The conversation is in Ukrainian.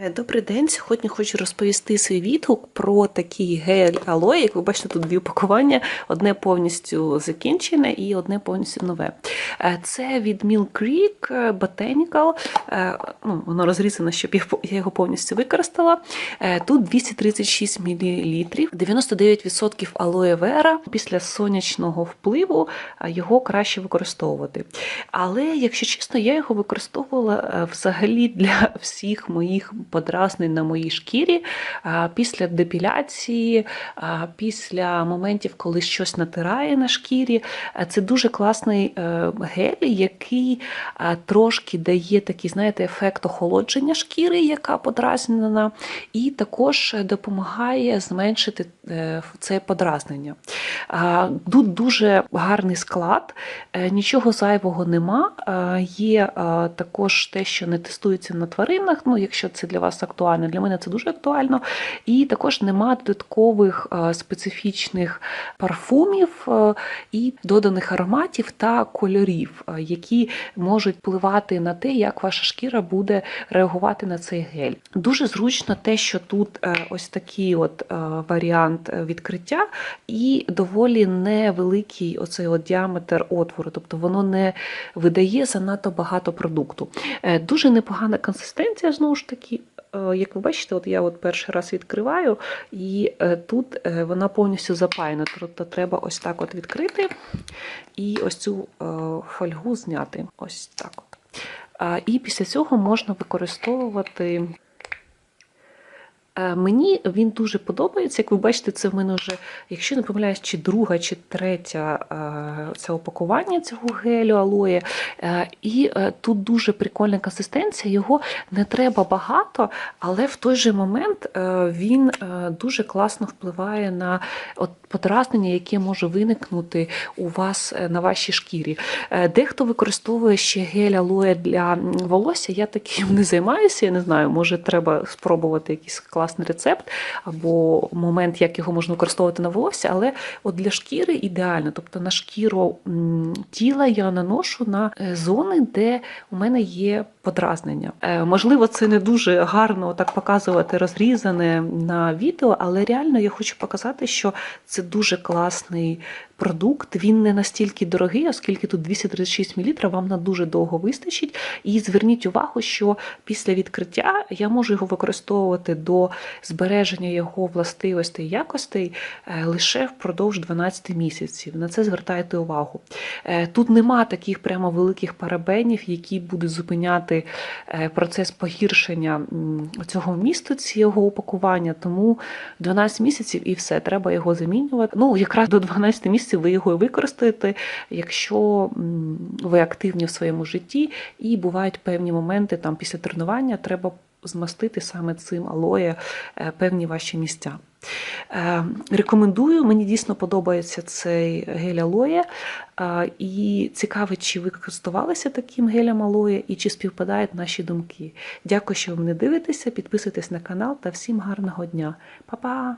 Е, Добрий день. Сьогодні хочу розповісти свій відгук про такий гель алоє. Як ви бачите, тут дві упакування: одне повністю закінчене і одне повністю нове. Е, Це від Mill Creek Botanical. Е, Ну, воно розрізане, щоб я його повністю використала. Тут 236 мл, 99% алоє вера. Після сонячного впливу його краще використовувати. Але, якщо чесно, я його використовувала взагалі для всіх моїх подразнень на моїй шкірі після депіляції, після моментів, коли щось натирає на шкірі. Е, Це дуже класний е, гель, який трошки дає такий, знаєте, ефект охолодження шкіри, яка подразнена, і також допомагає зменшити е, це подразнення. Тут дуже гарний склад, е, нічого зайвого нема. Є також те, що не тестується на тваринах, ну, якщо це для вас актуально, для мене це дуже актуально. І також нема додаткових специфічних парфумів і доданих ароматів та кольорів, які можуть впливати на те, як ваша шкіра буде реагувати на цей гель. Дуже зручно те, що тут е, ось такий от е, варіант е, відкриття, і доволі невеликий оцей от діаметр отвору, тобто воно не видає занадто багато продукту. Е, Дуже непогана консистенція, знову ж таки. Е, Як ви бачите, от я от перший раз відкриваю, і е, тут е, вона повністю запаяна. Тобто треба ось так от відкрити і ось цю фольгу зняти. Ось так. І після цього можна використовувати. Е, Мені він дуже подобається. Як ви бачите, це в мене вже, якщо не помиляюсь, чи друга, чи третя е, це опакування цього гелю алоє. Е, І тут дуже прикольна консистенція. Його не треба багато, але в той же момент він дуже класно впливає на подразнення, яке може виникнути у вас на вашій шкірі. Дехто використовує ще гель алоє для волосся. Я таким не займаюся. Я не знаю, може треба спробувати якийсь класний рецепт або момент, як його можна використовувати на волосся, але от для шкіри ідеально. Тобто на шкіру тіла я наношу на е, зони, де у мене є подразнення. Е, Можливо, це не дуже гарно так показувати розрізане на відео, але реально я хочу показати, що це дуже класний продукт. Він не настільки дорогий, оскільки тут 236 мл, вам на дуже довго вистачить. І зверніть увагу, що після відкриття я можу його використовувати до збереження його властивостей і якостей е, лише впродовж 12 місяців. На це звертайте увагу. Е, Тут нема таких прямо великих парабенів, які будуть зупиняти е, процес погіршення цього вмісту, цього упакування. Тому 12 місяців і все, треба його замінювати. Ну, якраз до 12 місяців ви його і використаєте, якщо ви активні в своєму житті, і бувають певні моменти там після тренування, треба змастити саме цим алоє е, певні ваші місця. Е, Рекомендую, мені дійсно подобається цей гель алоє. Е, І цікаво, чи ви користувалися таким гелем алоє і чи співпадають наші думки. Дякую, що ви мене дивитеся. Підписуйтесь на канал та всім гарного дня. Па-па!